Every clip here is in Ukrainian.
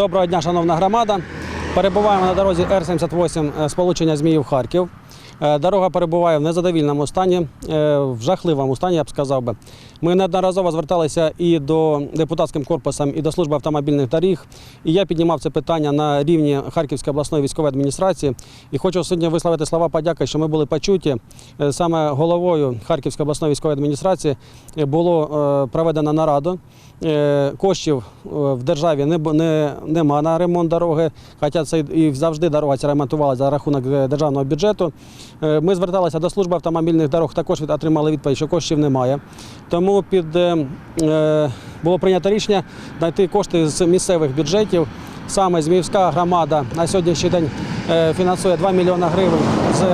Доброго дня, шановна громада. Перебуваємо на дорозі Р-78 е, сполучення Зміїв-Харків. Е, Дорога перебуває в незадовільному стані, е, в жахливому стані, я б сказав би. Ми неодноразово зверталися і до депутатським корпусом, і до служби автомобільних доріг. І я піднімав це питання на рівні Харківської обласної військової адміністрації. І хочу сьогодні висловити слова подяки, що ми були почуті. Саме головою Харківської обласної військової адміністрації було проведено нараду. Коштів в державі не, нема на ремонт дороги, хоча це і завжди дорога ця ремонтувалася за рахунок е, державного бюджету. Е, Ми зверталися до служби автомобільних дорог, також отримали відповідь, що коштів немає. Тому під, е, було прийнято рішення знайти кошти з місцевих бюджетів. Саме Зміївська громада на сьогоднішній день фінансує 2 мільйони гривень з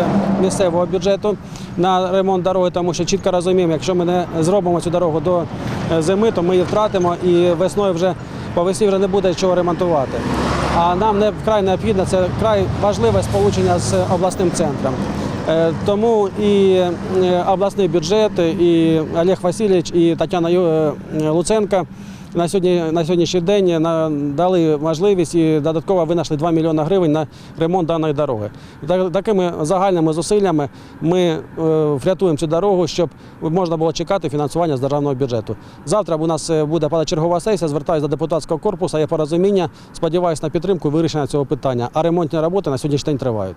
місцевого бюджету на ремонт дороги, тому що чітко розуміємо, якщо ми не зробимо цю дорогу до зими, то ми її втратимо і весною вже по весні вже не буде чого ремонтувати. А нам не вкрай необхідно, це вкрай важливе сполучення з обласним центром. Е, Тому і е, обласний бюджет, і Олег Васильович, і Тетяна е, Луценко на сьогодні на сьогоднішній день на- дали можливість і додатково винайшли 2 мільйони гривень на ремонт даної дороги. Такими загальними зусиллями ми е, врятуємо цю дорогу, щоб можна було чекати фінансування з державного бюджету. Завтра у нас е, буде позачергова сесія. Звертаюся до депутатського корпусу. Є порозуміння. Сподіваюся на підтримку вирішення цього питання. А ремонтні роботи на сьогоднішній день тривають.